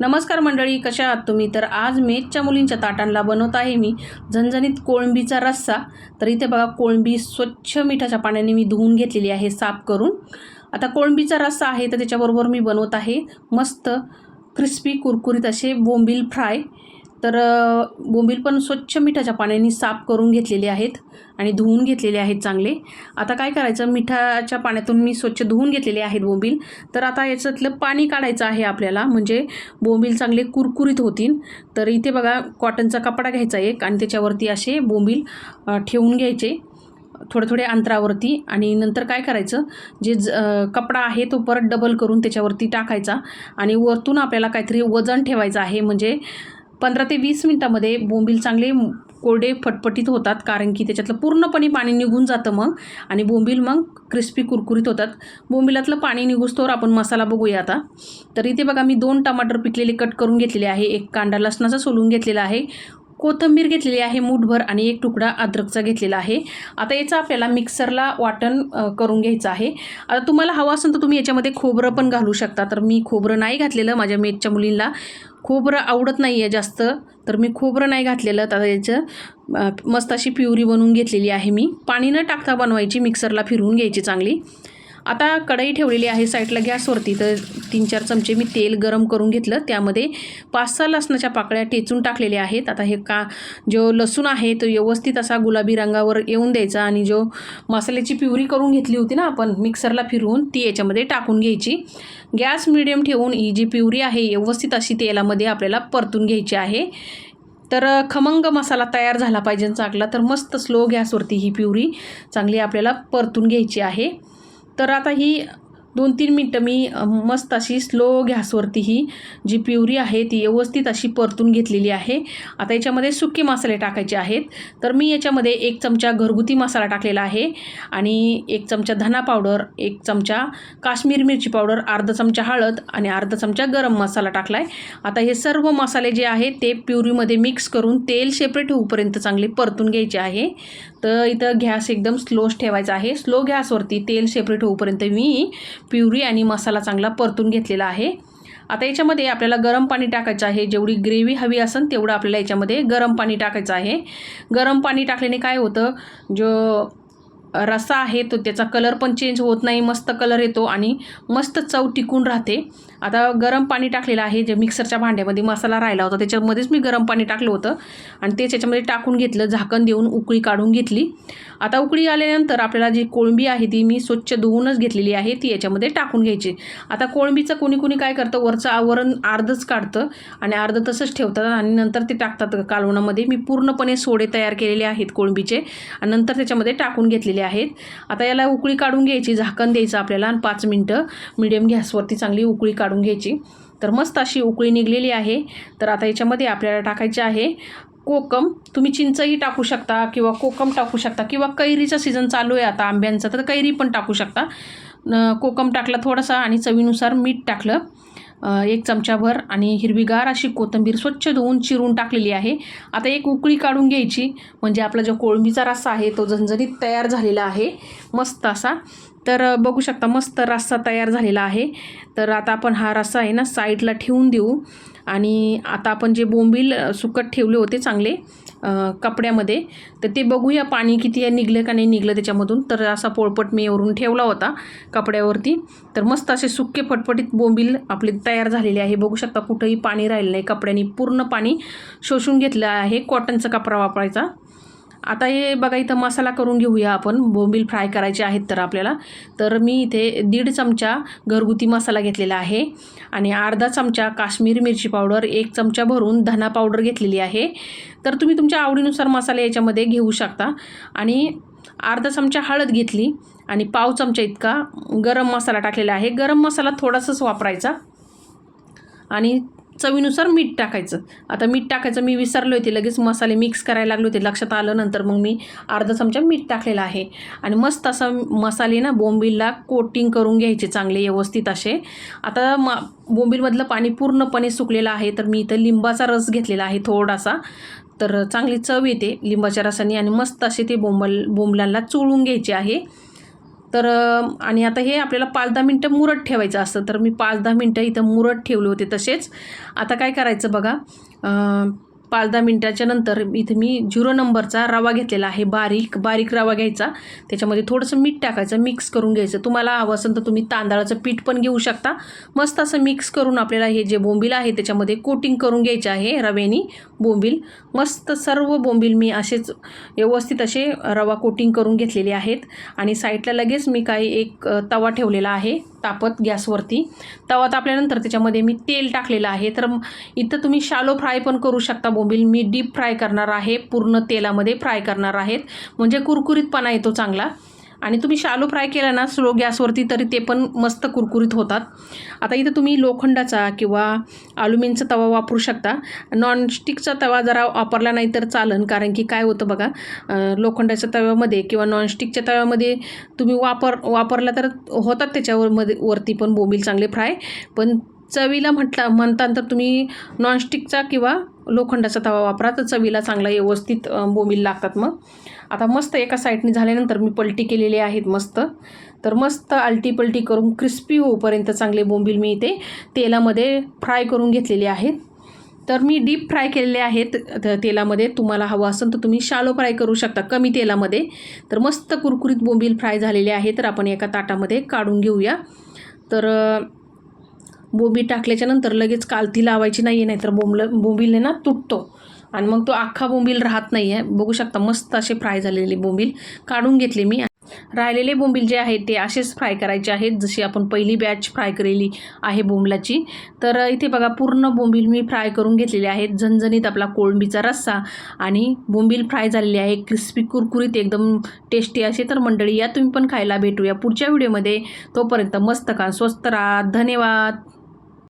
नमस्कार मंडळी कशा आहात तुम्ही? तर आज मेजच्या मुलींच्या ताटांना बनवत आहे मी झणझणीत कोळंबीचा रस्सा. तर इथे बघा कोळंबी स्वच्छ मिठाच्या पाण्याने मी धुवून घेतलेली आहे साफ करून. आता कोळंबीचा रस्सा आहे तर त्याच्याबरोबर मी बनवत आहे मस्त क्रिस्पी कुरकुरीत असे बोंबील फ्राय. तर बोंबील पण स्वच्छ मिठाच्या पाण्याने साफ करून घेतलेले आहेत आणि धुवून घेतलेले आहेत चांगले. आता काय करायचं? मिठाच्या पाण्यातून मी स्वच्छ धुवून घेतलेले आहेत बोंबील. तर आता याच्यातलं पाणी काढायचं आहे आपल्याला. म्हणजे बोंबील चांगले कुरकुरीत होतील. तर इथे बघा कॉटनचा कपडा घ्यायचा एक आणि त्याच्यावरती असे बोंबील ठेवून घ्यायचे. थोडे थोडे अंतरावरती. आणि नंतर काय करायचं? जे ज कपडा आहे तो परत डबल करून त्याच्यावरती टाकायचा. आणि वरतून आपल्याला काहीतरी वजन ठेवायचं आहे. म्हणजे पंधरा ते वीस मिनटामध्ये बोंबील चांगले कोरडे फटफटीत होतात कारण की त्याच्यातलं पूर्णपणे पाणी निघून जातं मग आणि बोंबील मग क्रिस्पी कुरकुरीत होतात. बोंबिलातलं पाणी निघुस्तोवर आपण मसाला बघूया आता. तर इथे बघा मी दोन टमाटर पिकलेले कट करून घेतलेले आहे. एक कांदा लसणाचा सोलून घेतलेला आहे. कोथिंबीर घेतलेली आहे मूठभर आणि एक तुकडा अद्रकचा घेतलेला आहे. आता याचा आपल्याला मिक्सरला वाटण करून घ्यायचं आहे. आता तुम्हाला हवं असेल तर तुम्ही याच्यामध्ये खोबरं पण घालू शकता. तर मी खोबरं नाही घातलेलं माझ्या मेटच्या मुलींना. खोबरं आवडत नाही आहे जास्त तर मी खोबरं नाही घातलेलं. तर याचं मस्त अशी प्युरी बनवून घेतलेली आहे मी. पाणी न टाकता बनवायची मिक्सरला फिरवून घ्यायची चांगली. आता कढई ठेवलेली आहे साईडला गॅसवरती तर तीन चार चमचे मी तेल गरम करून घेतलं. त्यामध्ये पाच सहा लसणाच्या पाकळ्या टेचून टाकलेल्या आहेत. आता हे का जो लसूण आहे तो व्यवस्थित असा गुलाबी रंगावर येऊन द्यायचा आणि जो मसाल्याची प्युरी करून घेतली होती ना आपण मिक्सरला फिरवून ती याच्यामध्ये टाकून घ्यायची. गॅस मिडियम ठेवून ही जी प्युरी आहे व्यवस्थित अशी तेलामध्ये आपल्याला परतून घ्यायची आहे. तर खमंग मसाला तयार झाला पाहिजे चांगला. तर मस्त स्लो गॅसवरती ही प्युरी चांगली आपल्याला परतून घ्यायची आहे. तर आता ही दोन तीन मिनटं मी मस्त अशी स्लो गॅसवरती ही जी प्युरी आहे ती व्यवस्थित अशी परतून घेतलेली आहे. आता याच्यामध्ये सुके मसाले टाकायचे आहेत. तर मी याच्यामध्ये एक चमचा घरगुती मसाला टाकलेला आहे आणि एक चमचा धना पावडर एक चमचा काश्मीर मिरची पावडर अर्धा चमचा हळद आणि अर्धा चमचा गरम मसाला टाकला आहे आता हे सर्व मसाले जे आहेत ते प्युरीमध्ये मिक्स करून तेल सेपरेट होऊपर्यंत चांगले परतून घ्यायचे आहे. तर इथं गॅस एकदम स्लोच ठेवायचा आहे. स्लो गॅसवरती तेल सेपरेट होऊपर्यंत मी प्युरी आणि मसाला चांगला परतून घेतलेला आहे. आता याच्यामध्ये आपल्याला गरम पाणी टाकायचं आहे. जेवढी ग्रेव्ही हवी असेल तेवढं आपल्याला याच्यामध्ये गरम पाणी टाकायचं आहे. गरम पाणी टाकल्याने काय होतं? जो रसा आहे तो त्याचा कलर पण चेंज होत नाही. मस्त कलर येतो आणि मस्त चव टिकून राहते. आता गरम पाणी टाकलेलं आहे जे मिक्सरच्या भांड्यामध्ये मसाला राहिला होता त्याच्यामध्येच मी गरम पाणी टाकलं होतं. आणि तेच याच्यामध्ये टाकून घेतलं झाकण देऊन उकळी काढून घेतली. आता उकळी आल्यानंतर आपल्याला जी कोळंबी आहे ती मी स्वच्छ धुवूनच घेतलेली आहे ती याच्यामध्ये टाकून घ्यायची. आता कोळंबीचं कोणी कोणी काय करतं वरचं आवरण अर्धच काढतं आणि अर्ध तसंच ठेवतात आणि नंतर ते टाकतात कालवणामध्ये. मी पूर्णपणे सोडे तयार केलेले आहेत कोळंबीचे आणि नंतर त्याच्यामध्ये टाकून घेतलेले आहेत. आता याला उकळी काढून घ्यायची झाकण द्यायचं आपल्याला आणि पाच मिनटं. मिडियम गॅसवरती चांगली उकळी काढून काढून घ्यायची. तर मस्त अशी उकळी निघलेली आहे. तर आता याच्यामध्ये आपल्याला टाकायचे आहे कोकम. तुम्ही चिंचही टाकू शकता किंवा कोकम टाकू शकता किंवा कैरीचा सीझन चालू आहे आता आंब्यांचा तर कैरी पण टाकू शकता. कोकम टाकला थोडासा आणि चवीनुसार मीठ टाकलं. एक चमचाभर आणि हिरवीगार अशी कोथिंबीर स्वच्छ धुवून चिरून टाकलेली आहे. आता एक उकळी काढून घ्यायची. म्हणजे आपला जो कोळंबीचा रस्सा आहे तो झणझणीत तयार झालेला आहे. मस्त असा. तर बघू शकता मस्त रस्सा तयार झालेला आहे. तर आता आपण हा रस्सा आहे ना साईडला ठेवून देऊ. आणि आता आपण जे बोंबील सुकट ठेवले होते चांगले कपड्यामध्ये तर ते बघूया पाणी किती आहे निघलं का नाही निघलं त्याच्यामधून. तर असा पोळपट मी वरून ठेवला होता कपड्यावरती. तर मस्त असे सुके फटफटीत बोंबील आपले तयार झालेले आहे. बघू शकता कुठंही पाणी राहिलं नाही. कपड्याने पूर्ण पाणी शोषून घेतलं आहे. कॉटनचा कपडा वापरायचा. आता हे बघा इथं मसाला करून घेऊया आपण. बोंबील फ्राय करायचे आहेत तर आपल्याला. तर मी इथे दीड चमचा घरगुती मसाला घेतलेला आहे. आणि अर्धा चमचा काश्मीरी मिरची पावडर एक चमचा भरून धना पावडर घेतलेली आहे. तर तुम्ही तुमच्या आवडीनुसार मसाले याच्यामध्ये घेऊ शकता. आणि अर्धा चमचा हळद घेतली आणि पाव चमचा इतका गरम मसाला टाकलेला आहे. गरम मसाला थोडासाच वापरायचा. आणि चवीनुसार मीठ टाकायचं. आता मीठ टाकायचं मी विसरले होते लगेच मसाले मिक्स करायला लागले होते. लक्षात आलं नंतर मग मी अर्धा चमचा मीठ टाकलेलं आहे. आणि मस्त असं मसाले ना बोंबीलला कोटिंग करून घ्यायचे चांगले व्यवस्थित असे. आता मा बोंबीलमधलं पाणी पूर्णपणे सुकलेलं आहे तर मी इथं लिंबाचा रस घेतलेला आहे थोडासा. तर चांगली चव येते लिंबाच्या रसाने आणि मस्त असे ते बोंबल बोंबलांना चोळून घ्यायचे आहे. तर आणि आता हे आपल्याला पाच दहा मिनटं मुरत ठेवायचं असतं. तर मी पाच दहा मिनटं इथं मुरत ठेवले होते तसेच. आता काय करायचं बघा पाच दहा मिनटाच्या नंतर इथं मी झिरो नंबरचा रवा घेतलेला आहे बारीक बारीक रवा घ्यायचा. त्याच्यामध्ये थोडंसं मीठ टाकायचं मिक्स करून घ्यायचं. तुम्हाला हवं असेल तर तुम्ही तांदळाचं पीठ पण घेऊ शकता. मस्त असं मिक्स करून आपल्याला हे जे बोंबील आहे त्याच्यामध्ये कोटिंग करून घ्यायचे आहे रव्यानी बोंबील. मस्त सर्व बोंबील मी असेच व्यवस्थित असे रवा कोटिंग करून घेतलेले आहेत. आणि साईडला लगेच मी काही एक तवा ठेवलेला आहे. तापत गॅसवरती. तवा तापल्यानंतर त्याच्यामध्ये मी तेल टाकलेलं आहे. तर इथं तुम्ही शालो फ्राय पण करू शकता बोंबील. मी डीप फ्राय करणार आहे. पूर्ण तेलामध्ये फ्राय करणार आहेत. म्हणजे कुरकुरीतपणा येतो चांगला. आणि तुम्ही शालो फ्राय केला ना स्लो गॅसवरती तरी ते पण मस्त कुरकुरीत होतात. आता इथं तुम्ही लोखंडाचा किंवा अल्युमिनचा तवा वापरू शकता. नॉनस्टिकचा तवा जरा वापरला नाही तर चालन कारण की काय होतं बघा लोखंडाच्या तव्यामध्ये किंवा नॉनस्टिकच्या तव्यामध्ये तुम्ही वापर वापरला तर होतात त्याच्यावर मध्ये वरती पण बोंबील चांगले फ्राय पण चवीला म्हटलं म्हणतानंतर तुम्ही नॉनस्टिकचा किंवा लोखंडाचा तवा वापरा तर चवीला चांगला व्यवस्थित बोंबील लागतात मग. आता मस्त एका साईडने झाल्यानंतर मी पलटी केलेली आहेत मस्त. तर मस्त आलटी पलटी करून क्रिस्पी होऊपर्यंत चांगले बोंबील मी इथे तेलामध्ये फ्राय करून घेतलेले आहेत. तर मी डीप फ्राय केलेले आहेत तेलामध्ये. तुम्हाला हवं असेल तर तुम्ही शालो फ्राय करू शकता कमी तेलामध्ये. तर मस्त कुरकुरीत बोंबील फ्राय झालेले आहे तर आपण एका ताटामध्ये काढून घेऊया. तर बोंबी टाकल्याच्यानंतर टाकल्याच्या नंतर लगेच कालती लावायची नाही आहे नाहीतर बोंबल बोंबील ना तुटतो. आणि मग तो अख्खा बोंबील राहत नाही आहे बघू शकता मस्त असे फ्राय झालेले बोंबील. काढून घेतले मी. राहिलेले बोंबील जे आहेत ते असेच फ्राय करायचे आहेत. जशी आपण पहिली बॅच फ्राय केलेली आहे बोंबलाची. तर इथे बघा पूर्ण बोंबील मी फ्राय करून घेतलेले आहेत. झणझणीत आपला कोळंबीचा रस्सा आणि बोंबील फ्राय झालेले आहे. क्रिस्पी कुरकुरीत एकदम टेस्टी असे. तर मंडळी या तुम्ही पण खायला भेटूया पुढच्या व्हिडिओमध्ये तोपर्यंत मस्त का स्वस्त राहा. धन्यवाद.